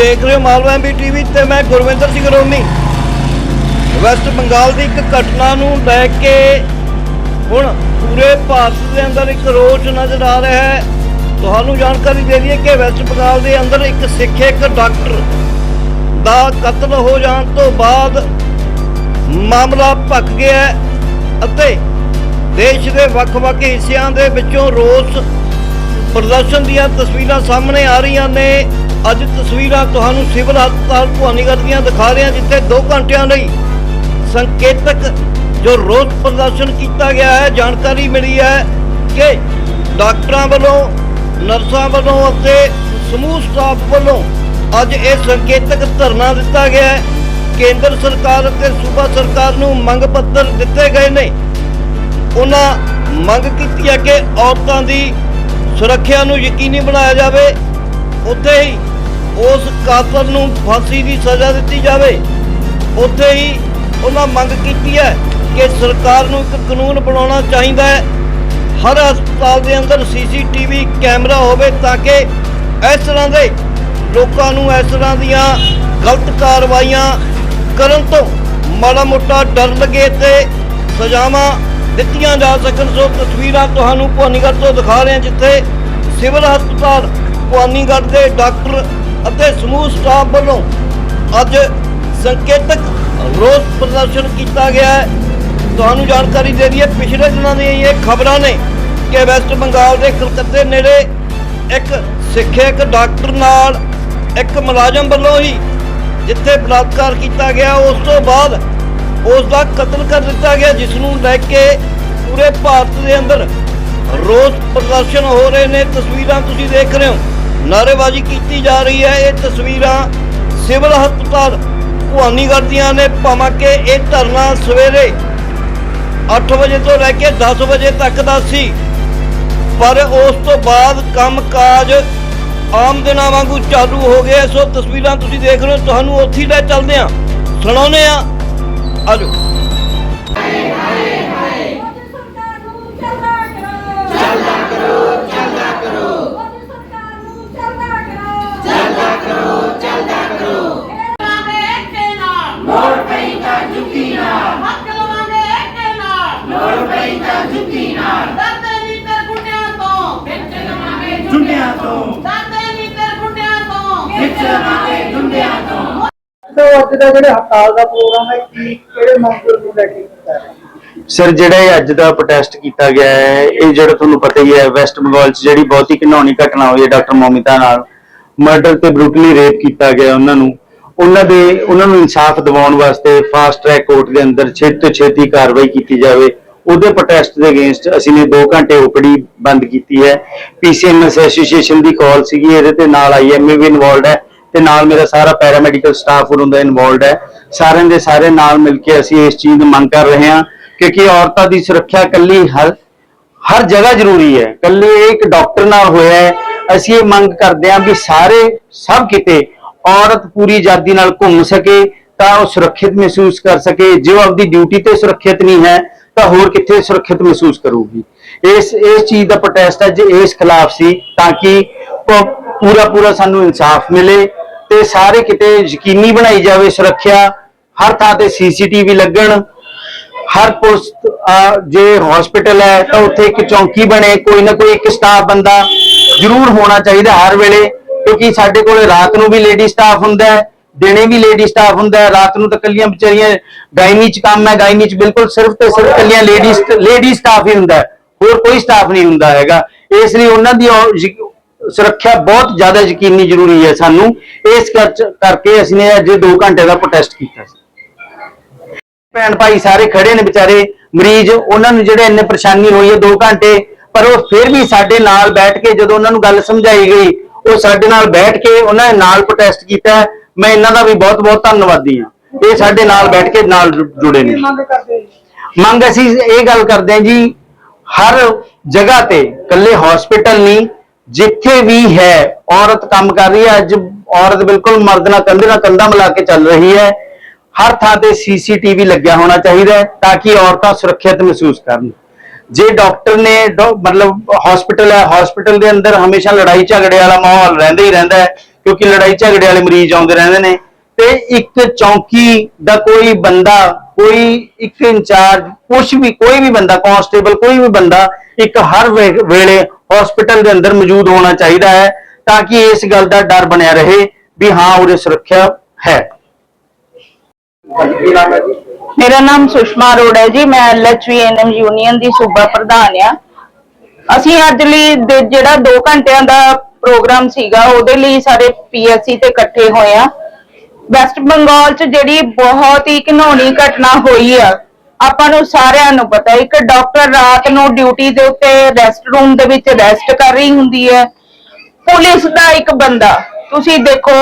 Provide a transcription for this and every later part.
ਦੇਖ ਰਹੇ ਹੋ ਮਾਲਵਾ ਐਮਬੀ ਟੀਵੀ ਤੇ ਮੈਂ ਗੁਰਵਿੰਦਰ ਸਿੰਘ ਰੋਮੀ। ਵੈਸਟ ਬੰਗਾਲ ਦੀ ਇੱਕ ਘਟਨਾ ਨੂੰ ਲੈ ਕੇ ਹੁਣ ਪੂਰੇ ਭਾਰਤ ਦੇ ਅੰਦਰ ਇੱਕ ਰੋਸ਼ ਨਜ਼ਰ ਆ ਰਿਹਾ ਹੈ। ਤੁਹਾਨੂੰ ਜਾਣਕਾਰੀ ਦੇ ਰਹੀ ਹੈ ਕਿ ਵੈਸਟ ਬੰਗਾਲ ਦੇ ਅੰਦਰ ਇੱਕ ਸਿੱਖ ਇੱਕ ਡਾਕਟਰ ਦਾ ਕਤਲ ਹੋ ਜਾਣ ਤੋਂ ਬਾਅਦ ਮਾਮਲਾ ਭਖ ਗਿਆ ਹੈ ਅਤੇ ਦੇਸ਼ ਦੇ ਵੱਖ-ਵੱਖ ਹਿੱਸਿਆਂ ਦੇ ਵਿੱਚੋਂ ਰੋਸ ਪ੍ਰਦਰਸ਼ਨ ਦੀਆਂ ਤਸਵੀਰਾਂ ਸਾਹਮਣੇ ਆ ਰਹੀਆਂ ਨੇ। ਅੱਜ ਤਸਵੀਰਾਂ ਤੁਹਾਨੂੰ ਸਿਵਲ ਹਸਪਤਾਲ ਭਵਾਨੀਗੜ੍ਹ ਦੀਆਂ ਦਿਖਾ ਰਹੇ ਹਾਂ, ਜਿੱਥੇ 2 ਘੰਟਿਆਂ ਲਈ ਸੰਕੇਤਕ ਜੋ ਰੋਸ ਪ੍ਰਦਰਸ਼ਨ ਕੀਤਾ ਗਿਆ ਹੈ, ਜਾਣਕਾਰੀ ਮਿਲੀ ਹੈ ਕਿ ਡਾਕਟਰਾਂ ਵੱਲੋਂ, ਨਰਸਾਂ ਵੱਲੋਂ ਅਤੇ ਸਮੂਹ ਸਟਾਫ ਵੱਲੋਂ ਅੱਜ ਇਹ ਸੰਕੇਤਕ ਧਰਨਾ ਦਿੱਤਾ ਗਿਆ ਹੈ। ਕੇਂਦਰ ਸਰਕਾਰ ਅਤੇ ਸੂਬਾ ਸਰਕਾਰ ਨੂੰ ਮੰਗ ਪੱਤਰ ਦਿੱਤੇ ਗਏ ਨੇ। ਉਹਨਾਂ ਮੰਗ ਕੀਤੀ ਹੈ ਕਿ ਔਰਤਾਂ ਦੀ ਸੁਰੱਖਿਆ ਨੂੰ ਯਕੀਨੀ ਬਣਾਇਆ ਜਾਵੇ। ਉੱਥੇ ਹੀ ਉਸ ਕਾਤਲ ਨੂੰ ਫਾਂਸੀ ਦੀ ਸਜ਼ਾ ਦਿੱਤੀ ਜਾਵੇ। ਉੱਥੇ ਹੀ ਉਹਨਾਂ ਮੰਗ ਕੀਤੀ ਹੈ ਕਿ ਸਰਕਾਰ ਨੂੰ ਇੱਕ ਕਾਨੂੰਨ ਬਣਾਉਣਾ ਚਾਹੀਦਾ ਹੈ। ਹਰ ਹਸਪਤਾਲ ਦੇ ਅੰਦਰ ਸੀਸੀਟੀਵੀ ਕੈਮਰਾ ਹੋਵੇ ਤਾਂ ਕਿ ਇਸ ਤਰ੍ਹਾਂ ਦੇ ਲੋਕਾਂ ਨੂੰ ਇਸ ਤਰ੍ਹਾਂ ਦੀਆਂ ਗਲਤ ਕਾਰਵਾਈਆਂ ਕਰਨ ਤੋਂ ਮਾੜਾ ਮੋਟਾ ਡਰ ਲੱਗੇ ਤੇ ਸਜ਼ਾਵਾਂ ਦਿੱਤੀਆਂ ਜਾ ਸਕਣ। ਸੋ ਤਸਵੀਰਾਂ ਤੁਹਾਨੂੰ ਭਵਾਨੀਗੜ੍ਹ ਤੋਂ ਦਿਖਾ ਰਹੇ ਹਾਂ, ਜਿੱਥੇ ਸਿਵਲ ਹਸਪਤਾਲ ਭਵਾਨੀਗੜ੍ਹ ਦੇ ਡਾਕਟਰ ਅਤੇ ਸਮੂਹ ਸਟਾਫ ਵੱਲੋਂ ਅੱਜ ਸੰਕੇਤਕ ਰੋਸ ਪ੍ਰਦਰਸ਼ਨ ਕੀਤਾ ਗਿਆ ਹੈ। ਤੁਹਾਨੂੰ ਜਾਣਕਾਰੀ ਦੇ ਦਈਏ, ਪਿਛਲੇ ਦਿਨਾਂ ਦੀਆਂ ਇਹ ਖਬਰਾਂ ਨੇ ਕਿ ਵੈਸਟ ਬੰਗਾਲ ਦੇ ਕਲਕੱਤੇ ਨੇੜੇ ਇੱਕ ਸਿੱਖਿਅਕ ਡਾਕਟਰ ਨਾਲ ਇੱਕ ਮੁਲਾਜ਼ਮ ਵੱਲੋਂ ਹੀ ਜਿੱਥੇ ਬਲਾਤਕਾਰ ਕੀਤਾ ਗਿਆ, ਉਸ ਤੋਂ ਬਾਅਦ ਉਸ ਦਾ ਕਤਲ ਕਰ ਦਿੱਤਾ ਗਿਆ, ਜਿਸ ਨੂੰ ਲੈ ਕੇ ਪੂਰੇ ਭਾਰਤ ਦੇ ਅੰਦਰ ਰੋਸ ਪ੍ਰਦਰਸ਼ਨ ਹੋ ਰਹੇ ਨੇ। ਤਸਵੀਰਾਂ ਤੁਸੀਂ ਦੇਖ ਰਹੇ ਹੋ। ਨਾਅਰੇਬਾਜ਼ੀ ਕੀਤੀ ਜਾ ਰਹੀ ਹੈ। ਇਹ ਤਸਵੀਰਾਂ ਸਿਵਲ ਹਸਪਤਾਲ ਭਵਾਨੀਗੜ੍ਹ ਦੀਆਂ ਨੇ। ਭਾਵੇਂ ਕਿ ਇਹ ਧਰਨਾ ਸਵੇਰੇ 8 ਵਜੇ ਤੋਂ ਲੈ ਕੇ 10 ਵਜੇ ਤੱਕ ਦਾ ਸੀ। ਪਰ ਉਸ ਤੋਂ ਬਾਅਦ ਕੰਮਕਾਜ ਆਮ ਦਿਨਾਂ ਵਾਂਗੂ ਚਾਲੂ ਹੋ ਗਿਆ ਸੋ ਤਸਵੀਰਾਂ ਤੁਸੀਂ ਦੇਖ ਰਹੇ ਹੋ। ਤੁਹਾਨੂੰ ਉੱਥੇ ਲੈ ਚੱਲਦੇ ਆ ਸੁਣਾਉਂਦੇ ਆ ਆਜੋ। ਲੋੜ ਪਈ ਤਾਂ ਜੁੱਤੀ ਨਾਲ ਦਰਦੇ ਨਹੀਂ ਤੇ ਗੁੰਡਿਆਂ ਤੋਂ ਵਿੱਚ ਲਵਾਂਗੇ ਜੁੰਡਿਆਂ ਤੋਂ ਦਰਦੇ ਨਹੀਂ ਤੇ ਗੁੰਡਿਆਂ ਤੋਂ ਵਿੱਚ ਲਵਾਂਗੇ ਜੁੰਡਿਆਂ ਤੋਂ ਸੋ ਅੱਜ ਦਾ ਜਿਹੜਾ ਹੜਤਾਲ ਦਾ ਪ੍ਰੋਗਰਾਮ ਹੈ, ਕੀ, ਕਿਹੜੇ ਮੌਕੇ ਨੂੰ ਲੈ ਕੇ ਕੀਤਾ ਹੈ? ਸਰ, ਜਿਹੜਾ ਇਹ ਅੱਜ ਦਾ ਪ੍ਰੋਟੈਸਟ ਕੀਤਾ ਗਿਆ ਹੈ, ਇਹ ਜਿਹੜਾ ਤੁਹਾਨੂੰ ਪਤਾ ਹੀ ਹੈ ਵੈਸਟ ਬੰਗਾਲ 'ਚ ਜਿਹੜੀ ਬਹੁਤ ਹੀ ਘਿਨਾਉਣੀ ਘਟਨਾ ਹੋਈ ਹੈ ਡਾਕਟਰ ਮੋਮਿਤਾ ਨਾਲ ਮਰਡਰ ਤੇ ਬਰੂਟਲੀ ਰੇਪ ਕੀਤਾ ਗਿਆ ਉਹਨਾਂ ਨੂੰ। ਉਹਨਾਂ ਦੇ, ਉਹਨਾਂ ਨੂੰ ਇਨਸਾਫ ਦਿਵਾਉਣ ਵਾਸਤੇ ਫਾਸਟ ਟਰੈਕ ਕੋਰਟ ਦੇ ਅੰਦਰ ਛੇਤੀ ਤੋਂ ਛੇਤੀ ਕਾਰਵਾਈ ਕੀਤੀ ਜਾਵੇ। ਉਹਦੇ ਪ੍ਰੋਟੈਸਟ ਦੇ ਅਗੇਂਸਟ ਅਸੀਂ ਨੇ 2 ਘੰਟੇ ਓਪੀਡੀ ਬੰਦ ਕੀਤੀ ਹੈ। ਪੀਸੀਐਮਐਸ ਐਸੋਸੀਏਸ਼ਨ ਦੀ ਕਾਲ ਸੀਗੀ, ਇਹਦੇ ਤੇ ਨਾਲ ਆਈਐਮਏ ਵੀ ਇਨਵੋਲਡ ਹੈ ਤੇ ਨਾਲ ਮੇਰਾ ਸਾਰਾ ਪੈਰਾਮੈਡੀਕਲ ਸਟਾਫ ਉਹਨਾਂ ਦਾ ਇਨਵੋਲਡ ਹੈ। ਸਾਰਿਆਂ ਦੇ ਸਾਰੇ ਨਾਲ ਮਿਲ ਕੇ ਅਸੀਂ ਇਸ ਚੀਜ਼ ਦੀ ਮੰਗ ਕਰ ਰਹੇ ਹਾਂ, ਕਿਉਂਕਿ ਔਰਤਾਂ ਦੀ ਸੁਰੱਖਿਆ ਕੱਲੀ ਹਰ ਹਰ ਜਗ੍ਹਾ ਜ਼ਰੂਰੀ ਹੈ। ਇਕੱਲੇ ਇੱਕ ਡਾਕਟਰ ਨਾਲ ਹੋਇਆ ਹੈ, ਅਸੀਂ ਇਹ ਮੰਗ ਕਰਦੇ ਹਾਂ ਵੀ ਸਾਰੇ, ਸਭ ਕਿਤੇ ਔਰਤ ਪੂਰੀ ਆਜ਼ਾਦੀ ਨਾਲ ਘੁੰਮ ਸਕੇ, ਤਾਂ ਉਹ ਸੁਰੱਖਿਅਤ ਮਹਿਸੂਸ ਕਰ ਸਕੇ। ਜੇ ਆਪਦੀ ਡਿਊਟੀ ਤੇ ਸੁਰੱਖਿਅਤ ਨਹੀਂ ਹੈ ਤਾਂ ਹੋਰ ਕਿੱਥੇ ਸੁਰੱਖਿਅਤ ਮਹਿਸੂਸ ਕਰੂਗੀ? ਇਸ ਇਸ ਚੀਜ਼ ਦਾ ਪ੍ਰੋਟੈਸਟ ਅੱਜ ਇਸ ਖਿਲਾਫ ਸੀ, ਤਾਂ ਕਿ ਪੂਰਾ ਪੂਰਾ ਸਾਨੂੰ ਇਨਸਾਫ ਮਿਲੇ ਤੇ ਸਾਰੇ ਕਿਤੇ ਯਕੀਨੀ ਬਣਾਈ ਜਾਵੇ ਸੁਰੱਖਿਆ, ਹਰ ਥਾਂ ਤੇ ਸੀਸੀਟੀਵੀ ਲੱਗਣ, ਹਰ ਪੁਲਿਸ ਜੇ ਹਸਪੀਟਲ ਹੈ ਤਾਂ ਉੱਥੇ ਇੱਕ ਚੌਂਕੀ ਬਣੇ, ਕੋਈ ਨਾ ਕੋਈ ਇੱਕ ਸਟਾਫ ਬੰਦਾ ਜ਼ਰੂਰ ਹੋਣਾ ਚਾਹੀਦਾ ਹਰ ਵੇਲੇ, ਕਿਉਂਕਿ ਸਾਡੇ ਕੋਲ ਰਾਤ ਨੂੰ ਵੀ ਲੇਡੀ ਸਟਾਫ ਹੁੰਦਾ ਹੈ ਦਿਨੇ ਵੀ ਲੇਡੀ ਸਟਾਫ ਹੁੰਦਾ ਹੈ, ਰਾਤ ਨੂੰ ਤਾਂ ਕੱਲੀਆਂ ਵਿਚਾਰੀਆਂ ਗਾਇਨੀ ਚ ਕੰਮ ਹੈ, ਗਾਇਨੀ ਚ ਬਿਲਕੁਲ ਸਿਰਫ ਤੇ ਸਿਰਫ ਕੱਲੀਆਂ ਲੇਡੀ ਲੇਡੀ ਸਟਾਫ ਹੀ ਹੁੰਦਾ ਹੈ। ਹੋਰ ਕੋਈ ਸਟਾਫ ਨਹੀਂ ਹੁੰਦਾ ਹੈਗਾ। ਇਸ ਲਈ ਉਹਨਾਂ ਦੀ ਸੁਰੱਖਿਆ ਬਹੁਤ ਜ਼ਿਆਦਾ ਯਕੀਨੀ ਜ਼ਰੂਰੀ ਹੈ ਸਾਨੂੰ। ਇਸ ਕਰਕੇ ਅਸੀਂ ਨੇ ਅੱਜ 2 ਘੰਟੇ ਦਾ ਪ੍ਰੋਟੈਸਟ ਕੀਤਾ ਸੀ। ਭੈਣ ਭਾਈ ਸਾਰੇ ਖੜੇ ਨੇ ਵਿਚਾਰੇ, ਮਰੀਜ਼, ਉਹਨਾਂ ਨੂੰ ਜਿਹੜੇ ਇੰਨੇ ਪਰੇਸ਼ਾਨੀ ਹੋਈ ਹੈ 2 ਘੰਟੇ, ਪਰ ਉਹ ਫਿਰ ਵੀ ਸਾਡੇ ਨਾਲ ਬੈਠ ਕੇ ਜਦੋਂ ਉਹਨਾਂ ਨੂੰ ਗੱਲ ਸਮਝਾਈ ਗਈ, ਉਹ ਸਾਡੇ ਨਾਲ ਬੈਠ ਕੇ ਉਹਨਾਂ ਨੇ ਨਾਲ ਪ੍ਰੋਟੈਸਟ ਕੀਤਾ ਮੈਂ ਇਹਨਾਂ ਦਾ ਵੀ ਬਹੁਤ ਬਹੁਤ ਧੰਨਵਾਦੀ ਹਾਂ। ਇਹ ਸਾਡੇ ਨਾਲ ਬੈਠ ਕੇ ਨਾਲ ਜੁੜੇ ਨੇ। ਮੰਗ ਅਸੀਂ ਇਹ ਗੱਲ ਕਰਦੇ ਹਾਂ ਜੀ ਹਰ ਜਗ੍ਹਾ ਤੇ ਇਕੱਲੇ ਹਸਪੀਟਲ ਨਹੀਂ ਜਿੱਥੇ ਵੀ ਹੈ ਔਰਤ ਕੰਮ ਕਰ ਰਹੀ ਹੈ ਅੱਜ ਔਰਤ ਬਿਲਕੁਲ ਮਰਦ ਨਾਲ ਕੰਧੇ ਨਾਲ ਕੰਧਾ ਮਿਲਾ ਕੇ ਚੱਲ ਰਹੀ ਹੈ। ਹਰ ਥਾਂ ਤੇ ਸੀਸੀਟੀਵੀ ਲੱਗਿਆ ਹੋਣਾ ਚਾਹੀਦਾ ਹੈ ਤਾਂ ਕਿ ਔਰਤਾਂ ਸੁਰੱਖਿਅਤ ਮਹਿਸੂਸ ਕਰਨ। ਜੇ ਡਾਕਟਰ ਨੇ ਮਤਲਬ ਹਸਪੀਟਲ ਹੈ ਹਸਪੀਟਲ ਦੇ ਅੰਦਰ ਹਮੇਸ਼ਾ ਲੜਾਈ ਝਗੜੇ ਵਾਲਾ ਮਾਹੌਲ ਰਹਿੰਦਾ ਹੀ ਰਹਿੰਦਾ ਹੈ। ਕਿਉਂਕਿ ਲੜਾਈ ਝਗੜੇ ਵਾਲੇ ਮਰੀਜ਼ ਆਉਂਦੇ ਰਹਿੰਦੇ ਨੇ। ਤੇ ਇੱਕ ਚੌਂਕੀ ਦਾ ਕੋਈ ਬੰਦਾ ਕੋਈ ਇੱਕ ਇੰਚਾਰਜ ਕੁਛ ਵੀ ਕੋਈ ਵੀ ਬੰਦਾ ਕਾਂਸਟੇਬਲ ਕੋਈ ਵੀ ਬੰਦਾ ਇੱਕ ਹਰ ਵੇਲੇ ਹਸਪੀਟਲ ਦੇ ਅੰਦਰ ਮੌਜੂਦ ਹੋਣਾ ਚਾਹੀਦਾ ਹੈ ਤਾਂ ਕਿ ਇਸ ਗੱਲ ਦਾ ਡਰ ਬਣਿਆ ਰਹੇ ਵੀ ਹਾਂ ਉਹਦੇ ਸੁਰੱਖਿਆ ਹੈ। ਮੇਰਾ ਨਾਮ ਸੁਸ਼ਮਾ ਅਰੋੜਾ ਹੈ ਜੀ ਮੈਂ ਐਲਐਚਵੀਐਨਐਮ ਯੂਨੀਅਨ ਦੀ ਸੂਬਾ ਪ੍ਰਧਾਨ ਆ ਅਸੀਂ ਅੱਜ ਲਈ ਜਿਹੜਾ 2 ਘੰਟਿਆਂ ਦਾ ਪ੍ਰੋਗਰਾਮ ਸੀਗਾ ਉਹਦੇ ਲਈ ਸਾਰੇ ਪੀਐਸਸੀ ਤੇ ਇਕੱਠੇ ਹੋਏ ਆ ਵੈਸਟ ਬੰਗਾਲ 'ਚ ਜਿਹੜੀ ਬਹੁਤ ਹੀ ਘਿਨੌਣੀ ਘਟਨਾ ਹੋਈ ਆ ਆਪਾਂ ਨੂੰ ਸਾਰਿਆਂ ਨੂੰ ਪਤਾ ਇੱਕ ਡਾਕਟਰ ਰਾਤ ਨੂੰ ਡਿਊਟੀ ਦੇ ਉੱਤੇ ਰੈਸਟ ਰੂਮ ਦੇ ਵਿੱਚ ਰੈਸਟ ਕਰ ਰਹੀ ਹੁੰਦੀ ਹੈ ਪੁਲਿਸ ਦਾ ਇੱਕ ਬੰਦਾ ਤੁਸੀਂ ਦੇਖੋ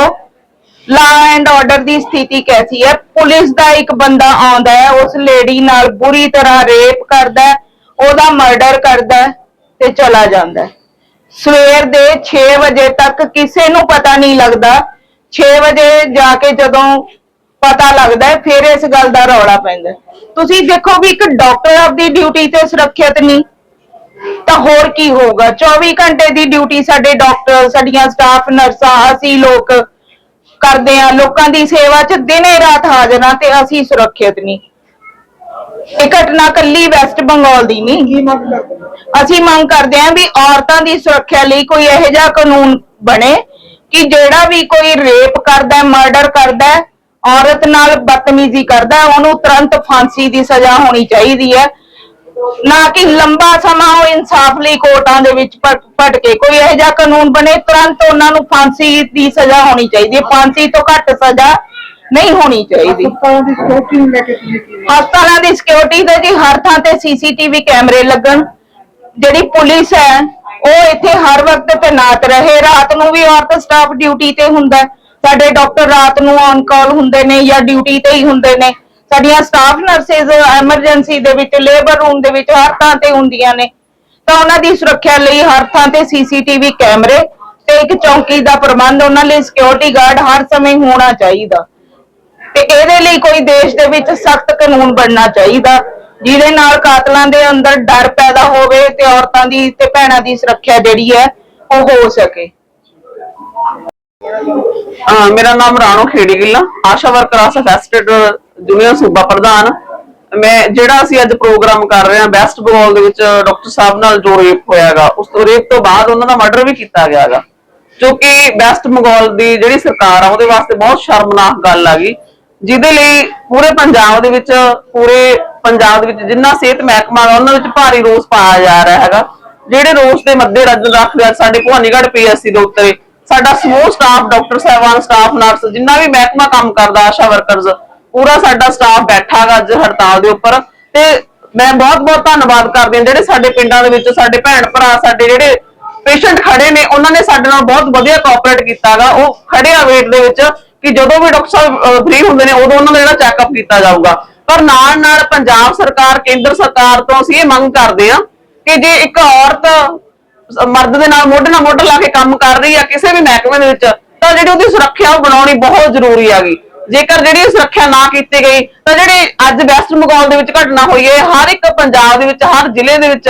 ਲਾ ਐਂਡ ਆਰਡਰ ਦੀ ਸਥਿਤੀ ਕੈਸੀ ਹੈ ਪੁਲਿਸ ਦਾ ਇੱਕ ਬੰਦਾ ਆਉਂਦਾ ਹੈ ਉਸ ਲੇਡੀ ਨਾਲ ਬੁਰੀ ਤਰ੍ਹਾਂ ਰੇਪ ਕਰਦਾ ਹੈ, ਉਹਦਾ ਮਰਡਰ ਕਰਦਾ ਹੈ ਤੇ ਚਲਾ ਜਾਂਦਾ ਹੈ। ਸਵੇਰ ਦੇ 6 ਵਜੇ ਤੱਕ ਕਿਸੇ ਨੂੰ ਪਤਾ ਨਹੀਂ ਲੱਗਦਾ। 6 ਵਜੇ ਜਾ ਕੇ ਜਦੋਂ ਪਤਾ ਲੱਗਦਾ ਹੈ, ਫਿਰ ਇਸ ਗੱਲ ਦਾ ਰੌਲਾ ਪੈਂਦਾ ਤੁਸੀਂ ਦੇਖੋ ਵੀ ਇੱਕ ਡਾਕਟਰ ਆਪਦੀ ਡਿਊਟੀ ਤੇ ਸੁਰੱਖਿਅਤ ਨਹੀਂ, ਤਾਂ ਹੋਰ ਕੀ ਹੋਊਗਾ? 24 ਘੰਟੇ ਦੀ ਡਿਊਟੀ ਸਾਡੇ ਡਾਕਟਰ ਸਾਡੀਆਂ ਸਟਾਫ ਨਰਸਾਂ ਅਸੀਂ ਲੋਕ ਕਰਦੇ ਆ ਲੋਕਾਂ ਦੀ ਸੇਵਾ 'ਚ ਦਿਨੇ ਰਾਤ ਹਾਜ਼ਰਾਂ ਤੇ ਅਸੀਂ ਸੁਰੱਖਿਅਤ ਨਹੀਂ। ਇਹ ਘਟਨਾ ਕੱਲੀ ਵੈਸਟ ਬੰਗਾਲ ਦੀ ਨਹੀਂ। ਕੀ ਮੰਗ ਕਰਦੇ ਹੋ? ਅਸੀਂ ਮੰਗ ਕਰਦੇ ਹਾਂ ਵੀ ਔਰਤਾਂ ਦੀ ਸੁਰੱਖਿਆ ਲਈ ਕੋਈ ਇਹੋ ਜਿਹਾ ਕਾਨੂੰਨ ਬਣੇ ਕਿ ਜਿਹੜਾ ਵੀ ਕੋਈ ਰੇਪ ਕਰਦਾ ਮਰਡਰ ਕਰਦਾ ਹੈ, ਔਰਤ ਨਾਲ ਬਦਤਮੀਜ਼ੀ ਕਰਦਾ ਹੈ, ਉਹਨੂੰ ਤੁਰੰਤ ਫਾਂਸੀ ਦੀ ਸਜ਼ਾ ਹੋਣੀ ਚਾਹੀਦੀ ਹੈ। ਨਾ ਕਿ ਲੰਬਾ ਸਮਾਂ ਉਹ ਇਨਸਾਫ ਲਈ ਕੋਰਟਾਂ ਦੇ ਵਿੱਚ ਭਟ- ਭਟਕੇ ਕੋਈ ਇਹੋ ਜਿਹਾ ਕਾਨੂੰਨ ਬਣੇ ਤੁਰੰਤ ਉਹਨਾਂ ਨੂੰ ਫਾਂਸੀ ਦੀ ਸਜ਼ਾ ਹੋਣੀ ਚਾਹੀਦੀ ਹੈ। ਫਾਂਸੀ ਤੋਂ ਘੱਟ ਸਜ਼ਾ ਨਹੀਂ ਹੋਣੀ ਚਾਹੀਦੀ। ਹਸਪਤਾਲਾਂ ਦੀ ਸਿਕਿਉਰਿਟੀ ਨੂੰ ਲੈ ਕੇ ਤੁਸੀਂ ਕੀ ਮੰਗ ਹਸਪਤਾਲਾਂ ਦੀ ਸਿਕਿਉਰਿਟੀ ਜੀ ਹਰ ਥਾਂ ਤੇ ਸੀਸੀਟੀਵੀ ਕੈਮਰੇ ਲੱਗਣ। ਜਿਹੜੀ ਪੁਲਿਸ ਹੈ ਉਹ ਇੱਥੇ ਹਰ ਵਕਤ ਤੈਨਾਤ ਰਹੇ। ਰਾਤ ਨੂੰ ਵੀ ਔਰਤ ਸਟਾਫ ਡਿਊਟੀ ਤੇ ਹੁੰਦਾ ਹੈ। ਸਾਡੇ ਡਾਕਟਰ ਰਾਤ ਨੂੰ ਔਨ ਕਾਲ ਹੁੰਦੇ ਨੇ ਜਾਂ ਡਿਊਟੀ ਤੇ ਹੀ ਹੁੰਦੇ ਨੇ। ਸਾਡੀਆਂ ਸਟਾਫ ਨਰਸਿਸ ਐਮਰਜੈਂਸੀ ਦੇ ਵਿੱਚ ਲੇਬਰ ਰੂਮ ਦੇ ਵਿੱਚ ਹਰ ਥਾਂ ਤੇ ਹੁੰਦੀਆਂ ਨੇ। ਤਾਂ ਉਹਨਾਂ ਦੀ ਸੁਰੱਖਿਆ ਲਈ ਹਰ ਥਾਂ ਤੇ ਸੀਸੀਟੀਵੀ ਕੈਮਰੇ ਤੇ ਇੱਕ ਚੌਕੀ ਦਾ ਪ੍ਰਬੰਧ ਉਹਨਾਂ ਲਈ ਸਿਕਿਉਰਿਟੀ ਗਾਰਡ ਹਰ ਸਮੇਂ ਹੋਣਾ ਚਾਹੀਦਾ। ਤੇ ਇਹਦੇ ਲਈ ਕੋਈ ਦੇਸ਼ ਦੇ ਵਿੱਚ ਸਖਤ ਕਾਨੂੰਨ ਬਣਨਾ ਚਾਹੀਦਾ, ਜਿਹਦੇ ਨਾਲ ਕਾਤਲਾਂ ਦੇ ਅੰਦਰ ਡਰ ਪੈਦਾ ਹੋਵੇ ਤੇ ਔਰਤਾਂ ਦੀ ਤੇ ਭੈਣਾਂ ਦੀ ਸੁਰੱਖਿਆ ਜਿਹੜੀ ਹੈ ਉਹ ਹੋ ਸਕੇ। ਹਾਂ ਮੇਰਾ ਨਾਮ ਰਾਣੋ ਖੇੜੀ ਗਿੱਲਾ ਆਸ਼ਾ ਵਰਕਰ ਆਸ ਜੂਨੀਅਰ ਸੂਬਾ ਪ੍ਰਧਾਨ। ਮੈਂ ਜਿਹੜਾ ਅਸੀਂ ਅੱਜ ਪ੍ਰੋਗਰਾਮ ਕਰ ਰਹੇ ਹਾਂ, ਬੈਸਟ ਬੰਗਾਲ ਦੇ ਵਿੱਚ ਡਾਕਟਰ ਸਾਹਿਬ ਨਾਲ ਜੋ ਰੇਪ ਹੋਇਆਗਾ, ਉਸ ਤੋਂ ਰੇਪ ਤੋਂ ਬਾਅਦ ਉਹਨਾਂ ਦਾ ਮਰਡਰ ਵੀ ਕੀਤਾ ਗਿਆਗਾ, ਜੋ ਕਿ ਬੈਸਟ ਬੰਗਾਲ ਦੀ ਜਿਹੜੀ ਸਰਕਾਰ ਆ, ਉਹਦੇ ਵਾਸਤੇ ਬਹੁਤ ਸ਼ਰਮਨਾਕ ਗੱਲ ਆ ਗਈ। ਜਿਹਦੇ ਲਈ ਪੂਰੇ ਪੰਜਾਬ ਦੇ ਵਿੱਚ, ਪੂਰੇ ਪੰਜਾਬ ਦੇ ਵਿੱਚ ਜਿੰਨਾ ਸਿਹਤ ਮਹਿਕਮਾ ਹੈ ਉਹਨਾਂ ਵਿੱਚ ਭਾਰੀ ਰੋਸ ਪਾਇਆ ਜਾ ਰਿਹਾ ਹੈਗਾ। ਜਿਹੜੇ ਰੋਸ ਦੇ ਮੱਦੇ ਰੱਖਦੇ ਰੱਖਦੇ ਸਾਡੇ ਭਵਾਨੀਗੜ੍ਹ ਪੀਐਸਸੀ ਦੇ ਉੱਤੇ, ਸਾਡਾ ਸਮੂਹ ਸਟਾਫ ਡਾਕਟਰ ਸਾਹਿਬਾਨ ਸਟਾਫ ਨਰਸ ਜਿੰਨਾ ਵੀ ਮਹਿਕਮਾ ਕੰਮ ਕਰਦਾ, ਆਸ਼ਾ ਵਰਕਰਸ ਪੂਰਾ ਸਾਡਾ ਸਟਾਫ ਬੈਠਾ ਗਾ ਅੱਜ ਹੜਤਾਲ ਦੇ ਉੱਪਰ। ਤੇ ਮੈਂ ਬਹੁਤ ਬਹੁਤ ਧੰਨਵਾਦ ਕਰਦੀ ਹਾਂ ਜਿਹੜੇ ਸਾਡੇ ਪਿੰਡਾਂ ਦੇ ਵਿੱਚ ਸਾਡੇ ਭੈਣ ਭਰਾ, ਸਾਡੇ ਜਿਹੜੇ ਪੇਸ਼ੈਂਟ ਖੜੇ ਨੇ, ਉਹਨਾਂ ਨੇ ਸਾਡੇ ਨਾਲ ਬਹੁਤ ਵਧੀਆ ਕੋਆਪਰੇਟ ਕੀਤਾਗਾ। ਉਹ ਖੜੇ ਆ ਵੇਟ ਦੇ ਵਿੱਚ। ਕਿ ਜਦੋਂ ਵੀ ਡਾਕਟਰ ਸਾਹਿਬ ਫ੍ਰੀ ਹੁੰਦੇ ਨੇ, ਉਦੋਂ ਉਹਨਾਂ ਦਾ ਜਿਹੜਾ ਚੈੱਕਅਪ ਕੀਤਾ ਜਾਊਗਾ। ਪਰ ਨਾਲ ਨਾਲ ਪੰਜਾਬ ਸਰਕਾਰ, ਕੇਂਦਰ ਸਰਕਾਰ ਤੋਂ ਅਸੀਂ ਇਹ ਮੰਗ ਕਰਦੇ ਹਾਂ ਕਿ ਜੇ ਇੱਕ ਔਰਤ ਮਰਦ ਦੇ ਨਾਲ ਮੋਢੇ ਨਾਲ ਮੋਢਾ ਲਾ ਕੇ ਕੰਮ ਕਰ ਰਹੀ ਆ ਕਿਸੇ ਵੀ ਮਹਿਕਮੇ ਦੇ ਵਿੱਚ, ਤਾਂ ਜਿਹੜੀ ਉਹਦੀ ਸੁਰੱਖਿਆ ਉਹ ਬਣਾਉਣੀ ਬਹੁਤ ਜ਼ਰੂਰੀ ਆ ਗਈ। ਜੇਕਰ ਜਿਹੜੀ ਸੁਰੱਖਿਆ ਨਾ ਕੀਤੀ ਗਈ, ਤਾਂ ਜਿਹੜੀ ਅੱਜ ਵੈਸਟ ਬੰਗਾਲ ਦੇ ਵਿੱਚ ਘਟਨਾ ਹੋਈ ਹੈ, ਹਰ ਇੱਕ ਪੰਜਾਬ ਦੇ ਵਿੱਚ, ਹਰ ਜ਼ਿਲ੍ਹੇ ਦੇ ਵਿੱਚ,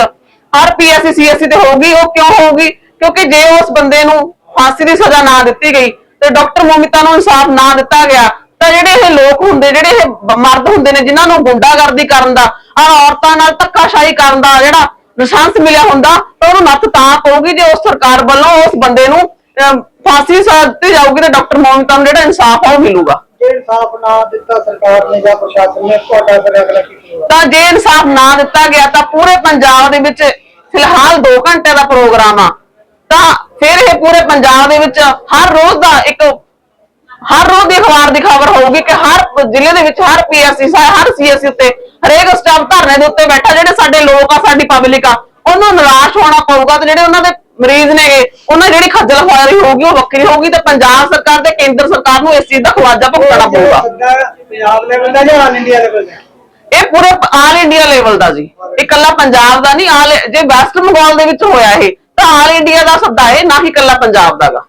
ਹਰ ਪੀਐਸਸੀ ਸੀਐਸਸੀ ਤੇ ਹੋਊਗੀ, ਉਹ ਕਿਉਂ ਹੋਊਗੀ? ਕਿਉਂਕਿ ਜੇ ਉਸ ਬੰਦੇ ਨੂੰ ਫਾਂਸੀ ਦੀ ਸਜ਼ਾ ਨਾ ਦਿੱਤੀ ਗਈ ਤੇ ਡਾਕਟਰ ਮੋਮਿਤਾ ਨੂੰ ਇਨਸਾਫ ਨਾ ਦਿੱਤਾ ਗਿਆ ਤਾਂ ਜਿਹੜੇ ਇਹ ਲੋਕ ਹੁੰਦੇ ਜਿਹੜੇ ਇਹ ਮਰਦ ਹੁੰਦੇ ਨੇ ਜਿਨ੍ਹਾਂ ਨੂੰ ਗੁੰਡਾਗਰਦੀ ਕਰਨ ਦਾ ਆ ਔਰਤਾਂ ਨਾਲ ਧੱਕਾਸ਼ਾਹੀ ਕਰਨ ਦਾ ਜਿਹੜਾ ਲਾਇਸੈਂਸ ਮਿਲਿਆ ਹੁੰਦਾ ਤਾਂ ਉਹਨੂੰ ਨੱਥ ਤਾਂ ਪਊਗੀ ਜੇ ਉਸ ਸਰਕਾਰ ਵੱਲੋਂ ਉਸ ਬੰਦੇ ਨੂੰ ਫਾਂਸੀ ਸਜ਼ਾ ਦਿੱਤੀ ਜਾਊਗੀ ਤੇ ਡਾਕਟਰ ਮੋਮਿਤਾ ਨੂੰ ਜਿਹੜਾ ਇਨਸਾਫ ਆ ਉਹ ਮਿਲੂਗਾ। ਜੇ ਇਨਸਾਫ ਨਾ ਦਿੱਤਾ ਸਰਕਾਰ ਨੇ ਜਾਂ ਪ੍ਰਸ਼ਾਸਨ ਨੇ ਤੁਹਾਡਾ ਫਿਰ ਅਗਲਾ ਕੀ ਹੋਊਗਾ ਤਾਂ ਜੇ ਇਨਸਾਫ ਨਾ ਦਿੱਤਾ ਗਿਆ ਤਾਂ ਪੂਰੇ ਪੰਜਾਬ ਦੇ ਵਿੱਚ ਫਿਲਹਾਲ 2 ਘੰਟੇ ਦਾ ਪ੍ਰੋਗਰਾਮ ਆ। ਤਾਂ ਫਿਰ ਇਹ ਪੂਰੇ ਪੰਜਾਬ ਦੇ ਵਿੱਚ ਹਰ ਰੋਜ਼ ਦਾ ਇੱਕ ਹਰ ਰੋਜ਼ ਦੀ ਅਖਬਾਰ ਦੀ ਖਬਰ ਹੋਊਗੀ ਕਿ ਹਰ ਜ਼ਿਲ੍ਹੇ ਦੇ ਵਿੱਚ ਹਰ ਪੀਐਸਸੀ ਹਰ ਸੀਐਸਸੀ ਉੱਤੇ ਹਰੇਕ ਸਟਾਫ ਧਰਨੇ ਦੇ ਉੱਤੇ ਬੈਠਾ ਜਿਹੜੇ ਸਾਡੇ ਲੋਕ ਆ ਸਾਡੀ ਪਬਲਿਕ ਆ ਉਹਨੂੰ ਨਿਰਾਸ਼ ਹੋਣਾ ਪਊਗਾ ਤੇ ਜਿਹੜੇ ਉਹਨਾਂ ਦੇ ਮਰੀਜ਼ ਨੇਗੇ ਉਹਨਾਂ ਜਿਹੜੀ ਖੱਜਲ ਖੁਆਰੀ ਹੋਊਗੀ ਉਹ ਵੱਖਰੀ ਹੋਊਗੀ ਤੇ ਪੰਜਾਬ ਸਰਕਾਰ ਤੇ ਕੇਂਦਰ ਸਰਕਾਰ ਨੂੰ ਇਸ ਚੀਜ਼ ਦਾ ਖਵਾਜਾ ਭੁਗਤਣਾ ਪਊਗਾ। ਸੱਦਾ ਪੰਜਾਬ ਲੈਵਲ ਦਾ ਜਾਂ ਆਲ ਇੰਡੀਆ ਲੈਵਲ ਦਾ? ਇਹ ਪੂਰੇ ਆਲ ਇੰਡੀਆ ਲੈਵਲ ਦਾ ਜੀ। ਇਹ ਇਕੱਲਾ ਪੰਜਾਬ ਦਾ ਨਹੀਂ ਆਲ ਜੇ ਵੈਸਟ ਬੰਗਾਲ ਦੇ ਵਿੱਚ ਹੋਇਆ ਇਹ ਤਾਂ ਆਲ ਇੰਡੀਆ ਦਾ ਸੱਦਾ ਹੈ ਨਾ ਹੀ ਇਕੱਲਾ ਪੰਜਾਬ ਦਾ ਗਾ।